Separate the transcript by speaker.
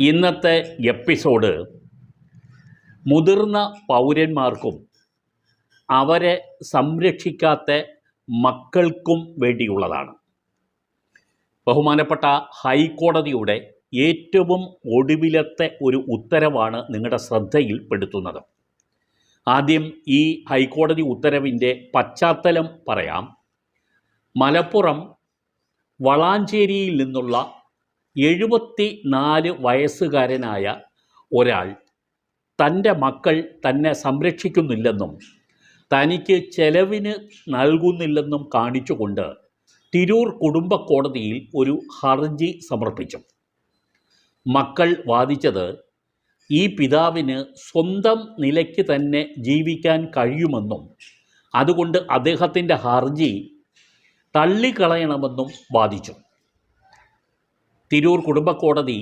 Speaker 1: ഇന്നത്തെ എപ്പിസോഡ് മുതിർന്ന പൗരന്മാർക്കും അവരെ സംരക്ഷിക്കാത്ത മക്കൾക്കും വേണ്ടിയുള്ളതാണ്. ബഹുമാനപ്പെട്ട ഹൈക്കോടതിയുടെ ഏറ്റവും ഒടുവിലത്തെ ഒരു ഉത്തരവാണ് നിങ്ങളുടെ ശ്രദ്ധയിൽപ്പെടുത്തുന്നത്. ആദ്യം ഈ ഹൈക്കോടതി ഉത്തരവിന്റെ പശ്ചാത്തലം പറയാം. മലപ്പുറം വളാഞ്ചേരിയിൽ നിന്നുള്ള എഴുപത്തി നാല് വയസ്സുകാരനായ ഒരാൾ തന്റെ മക്കൾ തന്നെ സംരക്ഷിക്കുന്നില്ലെന്നും തനിക്ക് ചെലവിന് നൽകുന്നില്ലെന്നും കാണിച്ചുകൊണ്ട് തിരൂർ കുടുംബ കോടതിയിൽ ഒരു ഹർജി സമർപ്പിച്ചു. മക്കൾ വാദിച്ചത് ഈ പിതാവിന് സ്വന്തം നിലയ്ക്ക് തന്നെ ജീവിക്കാൻ കഴിയുമെന്നും അതുകൊണ്ട് അദ്ദേഹത്തിന്റെ ഹർജി തള്ളിക്കളയണമെന്നും വാദിച്ചു. തിരൂർ കുടുംബ കോടതി